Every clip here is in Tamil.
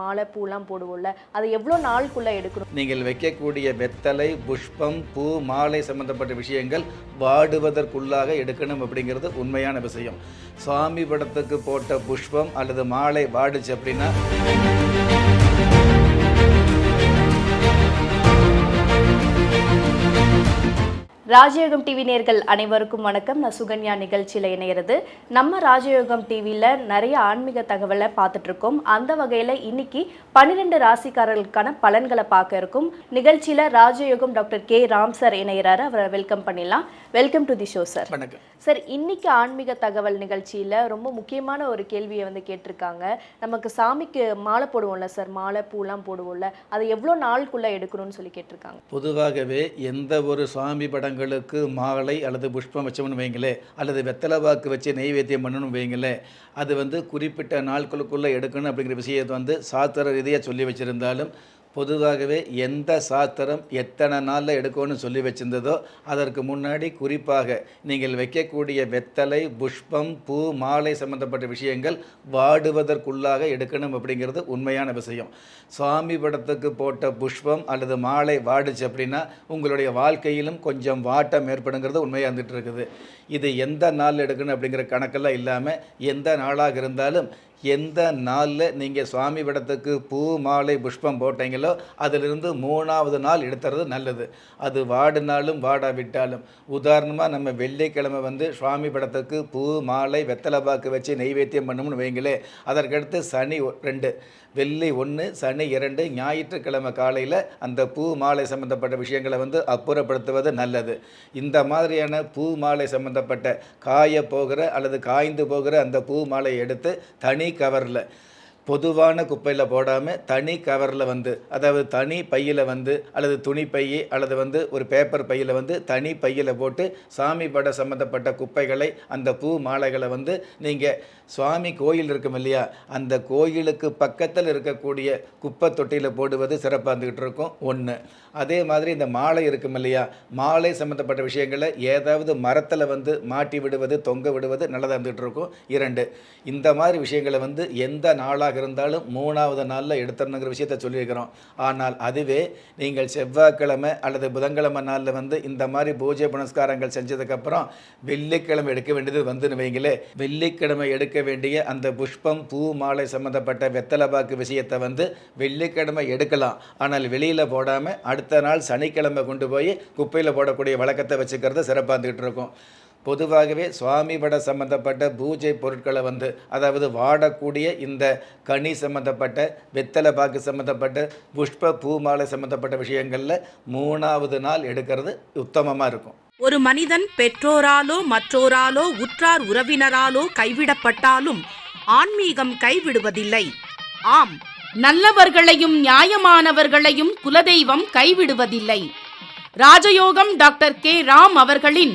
மாலை பூலாம் போடுவோம்ல அது எவ்வளோ நாளுக்குள்ள எடுக்கணும்? நீங்கள் வைக்கக்கூடிய வெத்தலை புஷ்பம் பூ மாலை சம்பந்தப்பட்ட விஷயங்கள் வாடுவதற்குள்ளாக எடுக்கணும் அப்படிங்கிறது உண்மையான விஷயம். சுவாமி படத்துக்கு போட்ட புஷ்பம் அல்லது மாலை வாடுச்சு அப்படின்னா ராஜயோகம் டிவி நேர்கள் அனைவருக்கும் வணக்கம். நான் சுகன்யா. நிகழ்ச்சியில் இணையிறது நம்ம ராஜயோகம் டிவியில் நிறைய ஆன்மீக தகவலை பார்த்துட்டு இருக்கோம் அந்த வகையில் இன்னைக்கு பன்னிரெண்டு ராசிக்காரர்களுக்கான பலன்களை பார்க்க இருக்கும். நிகழ்ச்சியில் ராஜயோகம் டாக்டர் கே. ராம் சார் இணையிறாரு. அவரை வெல்கம் பண்ணிடலாம். Welcome to the show sir. வணக்கம். சார் இன்னைக்கு ஆன்மீக தகவல் நிகழ்ச்சியில் ரொம்ப முக்கியமான ஒரு கேள்வியை வந்து கேட்டிருக்காங்க. நமக்கு சாமிக்கு மாலை போடுவோம்ல சார் மாலை பூலாம் போடுவோம்ல அது எவ்வளோ நாளுக்குள்ளே எடுக்கணும்னு சொல்லி கேட்டிருக்காங்க? பொதுவாகவே எந்த ஒரு சாமி படங்களுக்கு மாலை அல்லது புஷ்பம் வச்சோம்னு வைங்களே அல்லது வெத்தலை வாக்கு வச்சு நெய்வேத்தியம் பண்ணணும் வைங்களே அது வந்து குறிப்பிட்ட நாட்களுக்குள்ளே எடுக்கணும் அப்படிங்கிற விஷயத்தை வந்து சாத்திர ரீதியாக சொல்லி வச்சுருந்தாலும் பொதுவாகவே எந்த சாத்திரம் எத்தனை நாளில் எடுக்கணும்னு சொல்லி வச்சிருந்ததோ அதற்கு முன்னாடி குறிப்பாக நீங்கள் வைக்கக்கூடிய வெத்தலை புஷ்பம் பூ மாலை சம்பந்தப்பட்ட விஷயங்கள் வாடுவதற்குள்ளாக எடுக்கணும் அப்படிங்கிறது உண்மையான விஷயம். சுவாமி படத்துக்கு போட்ட புஷ்பம் அல்லது மாலை வாடுச்சு அப்படின்னா உங்களுடைய வாழ்க்கையிலும் கொஞ்சம் வாட்டம் ஏற்படுங்கிறது உண்மையாக இருந்துகிட்டு இருக்குது. இது எந்த நாளில் எடுக்கணும் அப்படிங்கிற கணக்கெல்லாம் இல்லாமல் எந்த நாளாக இருந்தாலும் எந்த நாளில் நீங்கள் சுவாமி படத்துக்கு பூ மாலை புஷ்பம் போட்டீங்களோ அதிலிருந்து மூணாவது நாள் எடுத்துறது நல்லது. அது வாடினாலும் வாடாவிட்டாலும். உதாரணமாக நம்ம வெள்ளிக்கிழமை வந்து சுவாமி படத்துக்கு பூ மாலை வெத்தலை பாக்கு வச்சு நெய்வேத்தியம் பண்ணணும்னு வைங்களே அதற்கடுத்து சனி ஒ- ரெண்டு. வெள்ளி ஒன்று சனி இரண்டு ஞாயிற்றுக்கிழமை காலையில் அந்த பூ மாலை சம்பந்தப்பட்ட விஷயங்களை வந்து அப்புறப்படுத்துவது நல்லது. இந்த மாதிரியான பூ மாலை சம்பந்தப்பட்ட காய போகிற அல்லது காய்ந்து போகிற அந்த பூ மாலையை எடுத்து தனி கவரில். பொதுவான குப்பையில் போடாமல் தனி கவரில் வந்து அதாவது தனி பையில் வந்து அல்லது துணி பை அல்லது வந்து ஒரு பேப்பர் பையில் வந்து தனி பையில் போட்டு சாமி பட சம்மந்தப்பட்ட குப்பைகளை அந்த பூ மாலைகளை வந்து நீங்கள் சுவாமி கோயில் இருக்கும் இல்லையா அந்த கோயிலுக்கு பக்கத்தில் இருக்கக்கூடிய குப்பை தொட்டியில் போடுவது சிறப்பாக இருந்துக்கிட்டு இருக்கும். ஒன்று அதே மாதிரி இந்த மாலை இருக்கும் இல்லையா மாலை சம்மந்தப்பட்ட விஷயங்களை ஏதாவது மரத்தில் வந்து மாட்டி விடுவது தொங்க விடுவது நல்லதாக இருந்துகிட்டு இருக்கும். இரண்டு. இந்த மாதிரி விஷயங்களை வந்து எந்த நாளாக இருந்தாலும் மூணாவது நாளில் எடுத்துடணுங்கிற விஷயத்த சொல்லியிருக்கிறோம். ஆனால் அதுவே நீங்கள் செவ்வாய்க்கிழமை அல்லது புதன்கிழமை நாளில் வந்து இந்த மாதிரி பூஜை புனஸ்காரங்கள் செஞ்சதுக்கப்புறம் வெள்ளிக்கிழமை எடுக்க வேண்டியது வந்துன்னு வைங்களே. வெள்ளிக்கிழமை எடுக்க வேண்டிய அந்த புஷ்பம் பூ மாலை சம்மந்தப்பட்ட வெத்தலை பாக்கு விஷயத்தை வந்து வெள்ளிக்கிழமை எடுக்கலாம். ஆனால் வெளியில் போடாமல் அடுத்த நாள் சனிக்கிழமை கொண்டு போய் குப்பையில் போடக்கூடிய வழக்கத்தை வச்சுக்கிறது சிறப்பாக இருந்துகிட்டு இருக்கும். பொதுவாகவே சுவாமி பட சம்பந்தப்பட்ட பூஜை பொருட்களை வந்து அதாவது வாடக்கூடிய இந்த கனி சம்பந்தப்பட்ட வெத்தலை பாக்கு சம்பந்தப்பட்ட புஷ்ப பூமாலை சம்மந்தப்பட்ட சம்பந்தப்பட்ட விஷயங்களில் மூணாவது நாள் எடுக்கிறது உத்தமமாக இருக்கும். ஒரு மனிதன் பெற்றோராலோ மற்றோராலோ உற்றார் உறவினராலோ கைவிடப்பட்டாலும் ஆன்மீகம் கைவிடுவதில்லை. ஆம் நல்லவர்களையும் நியாயமானவர்களையும் குலதெய்வம் கைவிடுவதில்லை. ராஜயோகம் டாக்டர் கே. ராம் அவர்களின்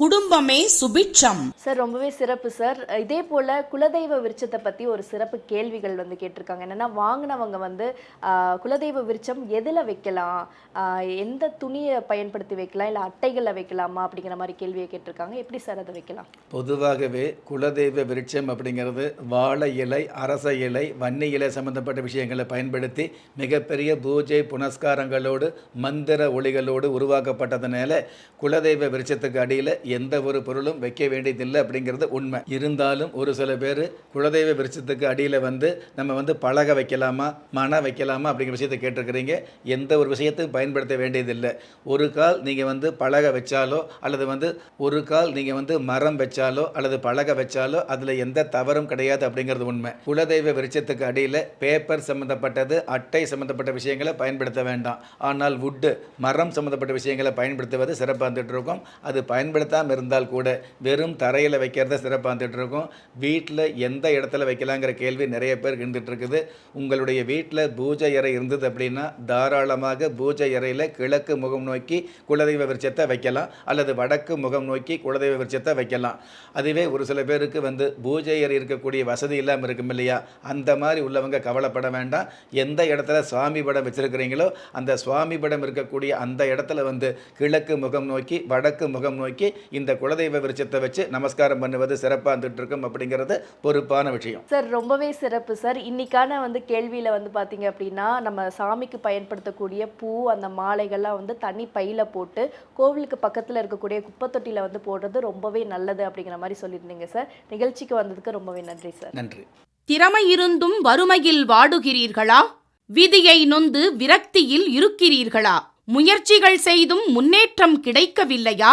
குடும்பமே சுபிட்சம். சார் ரொம்பவே சிறப்பு சார். இதே போல் குலதெய்வ விருட்சத்தை பற்றி ஒரு சிறப்பு கேள்விகள் வந்து கேட்டிருக்காங்க. என்னென்னா வாங்கினவங்க வந்து குலதெய்வ விருட்சம் எதில் வைக்கலாம்? எந்த துணியை பயன்படுத்தி வைக்கலாம்? இல்லை அட்டைகளில் வைக்கலாமா? அப்படிங்கிற மாதிரி கேள்வியை கேட்டிருக்காங்க. எப்படி சார் அதை வைக்கலாம்? பொதுவாகவே குலதெய்வ விருட்சம் அப்படிங்கிறது வாழை இலை அரச இலை வன்னி இலை சம்பந்தப்பட்ட விஷயங்களை பயன்படுத்தி மிகப்பெரிய பூஜை புனஸ்காரங்களோடு மந்திர ஒளிகளோடு உருவாக்கப்பட்டதுனால குலதெய்வ விருட்சத்துக்கு அடியில் எந்த ஒரு பொருளும் வைக்க வேண்டியதில்லை அப்படிங்கிறது உண்மை. இருந்தாலும் ஒரு சில பேர் குலதெய்வ விருட்சத்துக்கு அடியில் வந்து நம்ம வந்து பழக வைக்கலாமா மன வைக்கலாமா அப்படிங்கிற விஷயத்தை கேட்டிருக்கிறீங்க. எந்த ஒரு விஷயத்தையும் பயன்படுத்த வேண்டியதில்லை. ஒரு கால் நீங்கள் வந்து பழக வச்சாலோ அல்லது வந்து ஒரு கால் நீங்கள் வந்து மரம் வச்சாலோ அல்லது பழக வச்சாலோ அதில் எந்த தவறும் கிடையாது அப்படிங்கிறது உண்மை. குலதெய்வ விருட்சத்துக்கு அடியில் பேப்பர் சம்மந்தப்பட்டது அட்டை சம்மந்தப்பட்ட விஷயங்களை பயன்படுத்த வேண்டாம். ஆனால் வுட்டு மரம் சம்மந்தப்பட்ட விஷயங்களை பயன்படுத்துவது சிறப்பாக இருந்துகிட்டு இருக்கும். அது பயன்படுத்த பயன்படுத்தாமல் இருந்தால் கூட வெறும் தரையில் வைக்கிறத சிறப்பாக வந்துட்டு இருக்கும். வீட்டில் எந்த இடத்துல வைக்கலாங்கிற கேள்வி நிறைய பேர் இருந்துகிட்ருக்குது உங்களுடைய வீட்டில் பூஜை அறை இருந்தது அப்படின்னா தாராளமாக பூஜை அறையில் கிழக்கு முகம் நோக்கி குலதெய்வ விருட்சத்தை வைக்கலாம். அல்லது வடக்கு முகம் நோக்கி குலதெய்வ விருட்சத்தை வைக்கலாம். அதுவே ஒரு சில பேருக்கு வந்து பூஜை அறை இருக்கக்கூடிய வசதி இல்லாமல் இருக்கும் இல்லையா? அந்த மாதிரி உள்ளவங்க கவலைப்பட வேண்டாம். எந்த இடத்துல சுவாமி படம் வச்சுருக்கிறீங்களோ அந்த சுவாமி படம் இருக்கக்கூடிய அந்த இடத்துல வந்து கிழக்கு முகம் நோக்கி வடக்கு முகம் நோக்கி இந்த குலதெய்வ விருட்சத்தை வச்சு நமஸ்காரம் பண்ணுவது சிறப்பாக இருந்துட்டு இருக்கும் அப்படிங்கிறது பொறுப்பான விஷயம். சார் ரொம்பவே சிறப்பு சார். இன்னைக்கான வந்து கேள்வியில வந்து பாத்தீங்க அப்படின்னா நம்ம சாமிக்கு பயன்படுத்தக்கூடிய பூ அந்த மாலைகள்லாம் வந்து தனி பையில போட்டு கோவிலுக்கு பக்கத்துல இருக்கக்கூடிய குப்பை தொட்டியில வந்து போடுறது ரொம்பவே நல்லது அப்படிங்கிற மாதிரி சொல்லியிருந்தீங்க சார். நிகழ்ச்சிக்கு வந்ததுக்கு ரொம்பவே நன்றி சார். நன்றி. திறமை இருந்தும் வறுமையில் வாடுகிறீர்களா? விதியை நொந்து விரக்தியில் இருக்கிறீர்களா? முயற்சிகள் செய்தும் முன்னேற்றம் கிடைக்கவில்லையா?